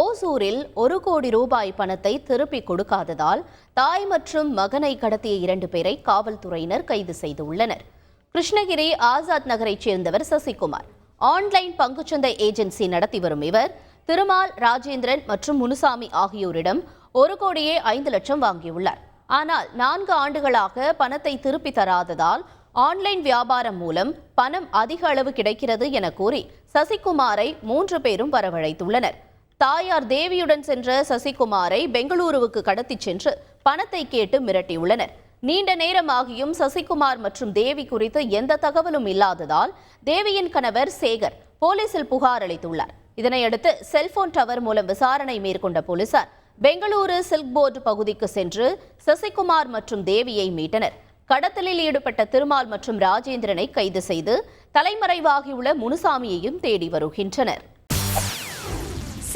ஓசூரில் ஒரு கோடி ரூபாய் பணத்தை திருப்பிக் கொடுக்காததால் தாய் மற்றும் மகனை கடத்திய இரண்டு பேரை காவல்துறையினர் கைது செய்துள்ளனர். கிருஷ்ணகிரி ஆசாத் நகரைச் சேர்ந்தவர் சசிகுமார். ஆன்லைன் பங்குச்சந்தை ஏஜென்சி நடத்தி வரும் இவர் திருமால் ராஜேந்திரன் மற்றும் முனுசாமி ஆகியோரிடம் ஒரு கோடியே ஐந்து லட்சம் வாங்கியுள்ளார். ஆனால் நான்கு ஆண்டுகளாக பணத்தை திருப்பி தராததால் ஆன்லைன் வியாபாரம் மூலம் பணம் அதிக அளவு கிடைக்கிறது என கூறி சசிகுமாரை மூன்று பேரும் வரவழைத்துள்ளனர். தாயார் தேவியுடன் சென்ற சசிகுமாரை பெங்களூருவுக்கு கடத்திச் சென்று பணத்தை கேட்டு மிரட்டியுள்ளனர். நீண்ட நேரமாகியும் சசிகுமார் மற்றும் தேவி குறித்து எந்த தகவலும் இல்லாததால் தேவியின் கணவர் சேகர் போலீசில் புகார் அளித்துள்ளார். இதனையடுத்து செல்போன் டவர் மூலம் விசாரணை மேற்கொண்ட போலீசார் பெங்களூரு சில்க் போர்டு பகுதிக்கு சென்று சசிகுமார் மற்றும் தேவியை மீட்டனர். கடத்தலில் ஈடுபட்ட திருமால் மற்றும் ராஜேந்திரனை கைது செய்து தலைமறைவாகியுள்ள முனுசாமியையும் தேடி வருகின்றனர்.